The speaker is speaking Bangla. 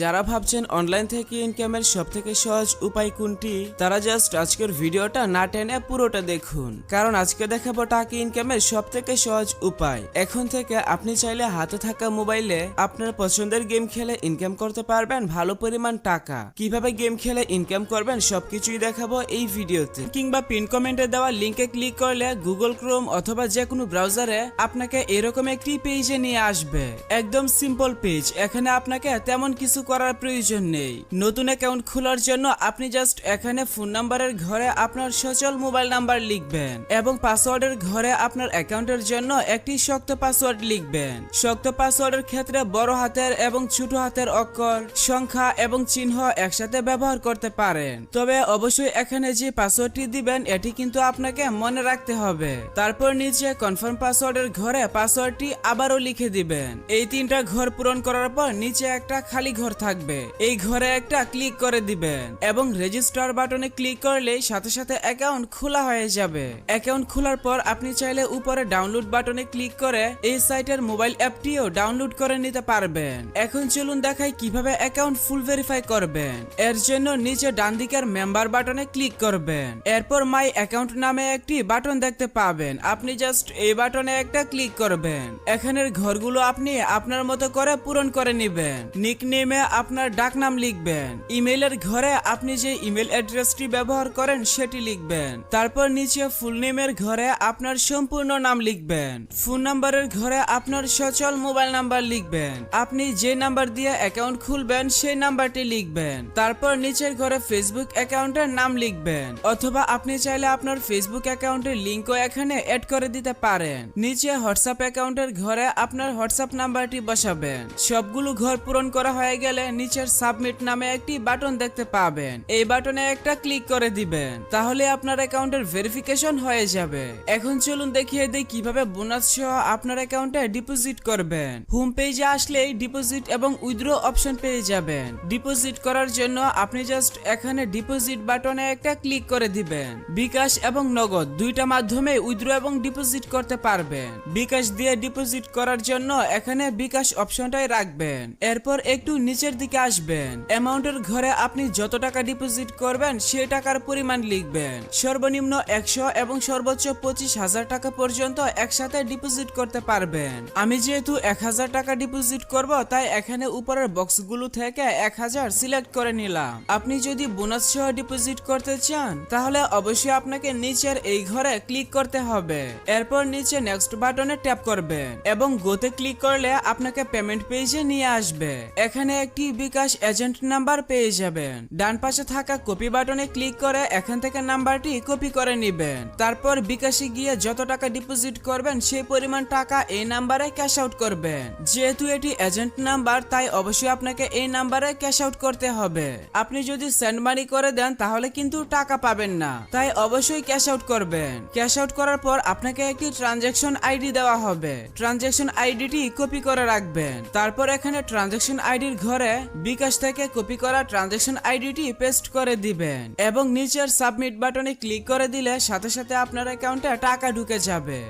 যারা ভাবছেন অনলাইন থেকে ইনকামের সব থেকে সহজ উপায় কোনটি, তারা জাস্ট আজকের ভিডিওটা না টেনে পুরোটা দেখুন। কারণ আজকে দেখাবো টাকা ইনকামের সব থেকে সহজ উপায়। এখন থেকে আপনি চাইলে হাতে থাকা মোবাইলে আপনার পছন্দের গেম খেলে ইনকাম করতে পারবেন ভালো পরিমাণ টাকা। কীভাবে গেম খেলে ইনকাম করবেন সবকিছুই দেখাবো এই ভিডিওতে। কিংবা পিন কমেন্টে দেওয়া লিঙ্কে ক্লিক করলে গুগল ক্রোম অথবা যে কোনো ব্রাউজারে আপনাকে এরকম একটি পেজে নিয়ে আসবে। একদম সিম্পল পেজ এখানে আপনাকে তেমন কিছু করার প্রয়োজন নেই। নতুন অ্যাকাউন্ট খোলার জন্য আপনি জাস্ট এখানে ফোন নাম্বারের ঘরে আপনার সচল মোবাইল নাম্বার লিখবেন এবং পাসওয়ার্ডের ঘরে আপনার অ্যাকাউন্টের জন্য একটি শক্ত পাসওয়ার্ড লিখবেন। শক্ত পাসওয়ার্ডের ক্ষেত্রে বড় হাতের এবং ছোট হাতের অক্ষর, সংখ্যা এবং চিহ্ন একসাথে ব্যবহার করতে পারেন। তবে অবশ্যই এখানে যে পাসওয়ার্ডটি দিবেন, এটি কিন্তু আপনাকে মনে রাখতে হবে। তারপর নিচে কনফার্ম পাসওয়ার্ডের ঘরে পাসওয়ার্ডটি আবারও লিখে দিবেন। এই তিনটা ঘর পূরণ করার পর নিচে একটা খালি ঘর থাকবে। এই ঘরে একটা ক্লিক করে দিবেন এবং রেজিস্টার বাটনে ক্লিক করলেই সাথে সাথে অ্যাকাউন্ট খোলা হয়ে যাবে। অ্যাকাউন্ট খোলার পর আপনি চাইলে উপরে ডাউনলোড বাটনে ক্লিক করে এই সাইটের মোবাইল অ্যাপটিও ডাউনলোড করে নিতে পারবেন। এখন চলুন দেখাই কীভাবে অ্যাকাউন্ট ফুল ভেরিফাই করবেন। এর জন্য নিচে ডান দিকের মেম্বার বাটনে ক্লিক করবেন। এরপর মাই অ্যাকাউন্ট নামে একটি বাটন দেখতে পাবেন। আপনি জাস্ট এই বাটনে একটা ক্লিক করবেন। এখানের ঘরগুলো আপনি আপনার মতো করে পূরণ করে নেবেন। নিক নেমে আপনার ডাকনাম লিখবেন। ইমেইলের ঘরে আপনি যে ইমেল অ্যাড্রেসটি ব্যবহার করেন সেটি লিখবেন। তারপর নিচে ফুল নেমের ঘরে আপনার সম্পূর্ণ নাম লিখবেন। ফোন নাম্বারের ঘরে আপনার সচল মোবাইল নাম্বার লিখবেন। আপনি যে নাম্বার দিয়ে অ্যাকাউন্ট খুলবেন সেই নাম্বারটি লিখবেন। তারপর নিচের ঘরে ফেসবুক অ্যাকাউন্টের নাম লিখবেন। অথবা আপনি চাইলে আপনার ফেসবুক অ্যাকাউন্টের লিঙ্কও এখানে অ্যাড করে দিতে পারেন। নিচে হোয়াটসঅ্যাপ অ্যাকাউন্টের ঘরে আপনার হোয়াটসঅ্যাপ নাম্বারটি বসাবেন। সবগুলো ঘর পূরণ করা হয়ে গেলে নিচের সাবমিট নামে একটি বাটন দেখতে পাবেন। এই বাটনে একটা ক্লিক করে দিবেন। তাহলে আপনার অ্যাকাউন্টের ভেরিফিকেশন হয়ে যাবে। এখন চলুন দেখিয়ে দিই কীভাবে বোনাস সহ আপনার অ্যাকাউন্টে ডিপোজিট করবেন। হোম পেজে আসলেই ডিপোজিট এবং উইথড্র অপশন পেয়ে যাবেন। ডিপোজিট করার জন্য আপনি জাস্ট এখানে ডিপোজিট বাটনে একটা ক্লিক করে দিবেন। বিকাশ এবং নগদ দুইটা মাধ্যমে উইথড্র এবং ডিপোজিট করতে পারবেন। বিকাশ দিয়ে ডিপোজিট করার জন্য এখানে বিকাশ অপশনটাই রাখবেন। এরপর একটু নিচের দিকে আসবেন। অ্যামাউন্টের ঘরে আপনি যত টাকা ডিপোজিট করবেন সেই টাকার পরিমাণ লিখবেন। সর্বনিম্ন একশো এবং সর্বোচ্চ পঁচিশ হাজার টাকা পর্যন্ত একসাথে ডিপোজিট করতে পারবেন। আমি যেহেতু এক হাজার টাকা ডিপোজিট করব, তাই এখানে উপরের বক্সগুলো থেকে এক হাজার সিলেক্ট করে নিলাম। আপনি যদি বোনাস সহ ডিপোজিট করতে চান, তাহলে অবশ্যই আপনাকে নিচের এই ঘরে ক্লিক করতে হবে। এরপর নিচে নেক্সট বাটনে ট্যাপ করবেন এবং গোতে ক্লিক করলে আপনাকে পেমেন্ট পেজে নিয়ে আসবে। এখানে একটি বিকাশ এজেন্ট নাম্বার পেয়ে যাবেন। ডান পাশে থাকা কপি বাটনে ক্লিক করে এখান থেকে নাম্বারটি কপি করে নেবেন। তারপর বিকাশে গিয়ে যত টাকা ডিপোজিট করবেন, সেই পরিমাণ টাকা এই নাম্বারে ক্যাশ আউট করবেন। যেহেতু এটি এজেন্ট নাম্বার, তাই অবশ্যই আপনাকে এই নাম্বারে ক্যাশ আউট করতে হবে। আপনি যদি সেন্ড মানি করে দেন, তাহলে কিন্তু টাকা পাবেন না। তাই অবশ্যই ক্যাশ আউট করবেন। ক্যাশ আউট করার পর আপনাকে একটি ট্রানজ্যাকশন আইডি দেওয়া হবে। ট্রানজ্যাকশন আইডিটি কপি করে রাখবেন। তারপর এখানে ট্রানজ্যাকশন আইডির ঘরে বিকাশ থেকে কপি করা ট্রানজেকশন আইডিটি পেস্ট করে দিবেন এবং নিচের সাবমিট বাটনে ক্লিক করে দিলে সাথে সাথে আপনার অ্যাকাউন্টে টাকা ঢুকে যাবে।